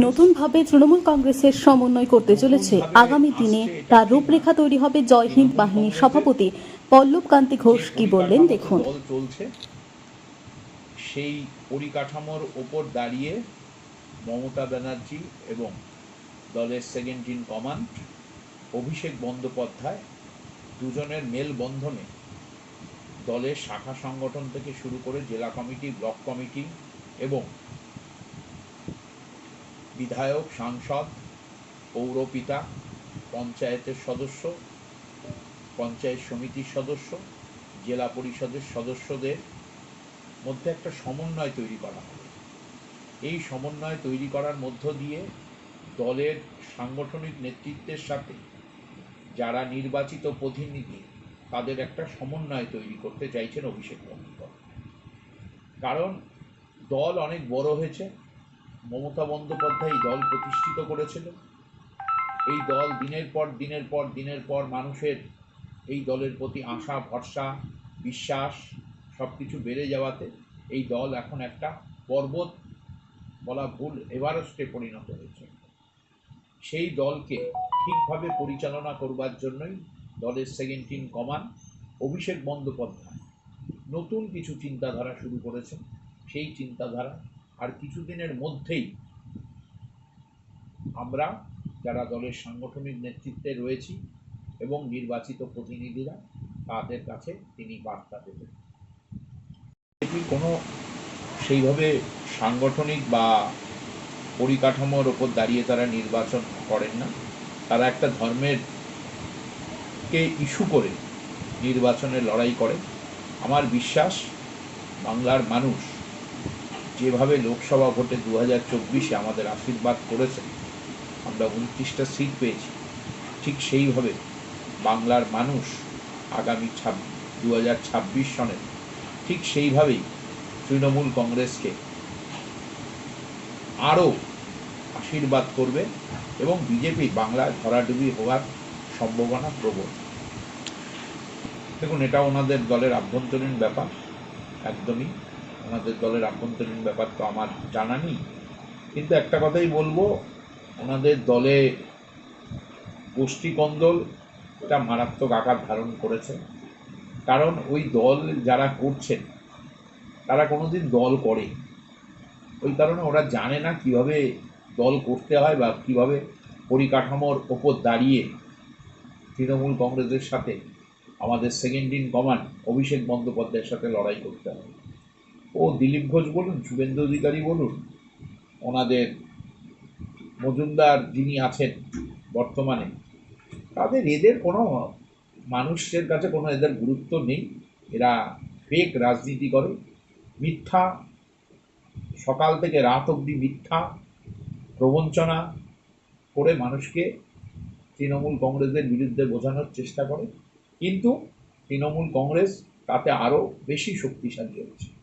নতুনভাবে তৃণমূল কংগ্রেসের সমন্বয় করতে চলেছে। আগামী দিনে তার রূপরেখা তৈরি হবে জয় হিন্দ বাহিনীর সভাপতি পল্লব কান্তি ঘোষ কি বললেন? দেখুন। চলছে। সেই পরিকাঠামোর ওপর দাঁড়িয়ে মমতা ব্যানার্জি এবং দলের second in command Abhishek Bandyopadhyay দুজনের মেলবন্ধনে দলের শাখা সংগঠন থেকে শুরু করে জেলা কমিটি ব্লক কমিটি এবং বিধায়ক, সাংসদ, পৌরপিতা, পঞ্চায়েতের সদস্য, পঞ্চায়েত সমিতির সদস্য, জেলা পরিষদের সদস্যদের মধ্যে একটা সমন্বয় তৈরি করা হবে। এই সমন্বয় তৈরি করার মধ্য দিয়ে দলের সাংগঠনিক নেতৃত্বের সাথে যারা নির্বাচিত প্রতিনিধি, তাদের একটা সমন্বয় তৈরি করতে চাইছেন অভিষেক বন্দ্যোপাধ্যায়। কারণ দল অনেক বড় হয়েছে মমতা বন্দ্যোপাধ্যায় দল প্রতিষ্ঠিত করেছিল। এই দল দিনের পর দিনের পর দিনের পর মানুষের এই দলের প্রতি আশা, ভরসা, বিশ্বাস সব কিছু বেড়ে যাওয়াতে এই দল এখন একটা পর্বত বলা ভুল এভারেস্টে পরিণত হয়েছে। সেই দলকে ঠিকভাবে পরিচালনা করবার জন্যই দলের সেকেন্ড ইন কমান অভিষেক বন্দ্যোপাধ্যায়। নতুন কিছু চিন্তাধারা শুরু করেছেন। সেই চিন্তাধারা আর কিছুদিনের মধ্যেই আমরা যারা দলের সাংগঠনিক নেতৃত্বে রয়েছি এবং নির্বাচিত প্রতিনিধিরা, তাদের কাছে তিনি বার্তা দেবেন। এটি কোনো সেইভাবে সাংগঠনিক বা পরিকাঠামোর ওপর দাঁড়িয়ে তারা নির্বাচন করেন না। তারা একটা ধর্মের কে ইস্যু করে নির্বাচনে লড়াই করে। আমার বিশ্বাস, বাংলার মানুষ যেভাবে লোকসভা ভোটে দু হাজার চব্বিশে আমাদের আশীর্বাদ করেছে, আমরা উনত্রিশটা সিট পেয়েছি। ঠিক সেইভাবে বাংলার মানুষ আগামী ছাব্বিশ দু হাজার ছাব্বিশ সনে ঠিক সেইভাবেই তৃণমূল কংগ্রেসকে আরও আশীর্বাদ করবে এবং বিজেপি বাংলায় ধরাডুবি হওয়ার সম্ভাবনা প্রবল। দেখুন, এটা ওনাদের দলের আভ্যন্তরীণ ব্যাপার, একদমই ওনাদের দলের আভ্যন্তরীণ ব্যাপার তো আমার জানা নেই। কিন্তু একটা কথাই বলব, ওনাদের দলে গোষ্ঠীকন্দল এটা মারাত্মক আকার ধারণ করেছে। কারণ ওই দল যারা করছেন, তারা কোনোদিন দল করে। ওই কারণে ওরা জানে না কীভাবে দল করতে হয় বা কীভাবে পরিকাঠামোর ওপর দাঁড়িয়ে তৃণমূল কংগ্রেসের সাথে আমাদের সেকেন্ড ইন কমান্ড অভিষেক বন্দ্যোপাধ্যায়ের সাথে লড়াই করতে হবে দিলীপ ঘোষ বলুন, শুভেন্দু অধিকারী বলুন, ওনাদের মজুমদার যিনি আছেন বর্তমানে, তাদের এদের কোনো মানুষের কাছে কোনো এদের গুরুত্ব নেই। এরা ফেক রাজনীতি করে, মিথ্যা, সকাল থেকে রাত অবধি মিথ্যা, প্রবঞ্চনা করে মানুষকে তৃণমূল কংগ্রেসের বিরুদ্ধে বোঝানোর চেষ্টা করে। কিন্তু তৃণমূল কংগ্রেস তাতে আরও বেশি শক্তিশালী হচ্ছে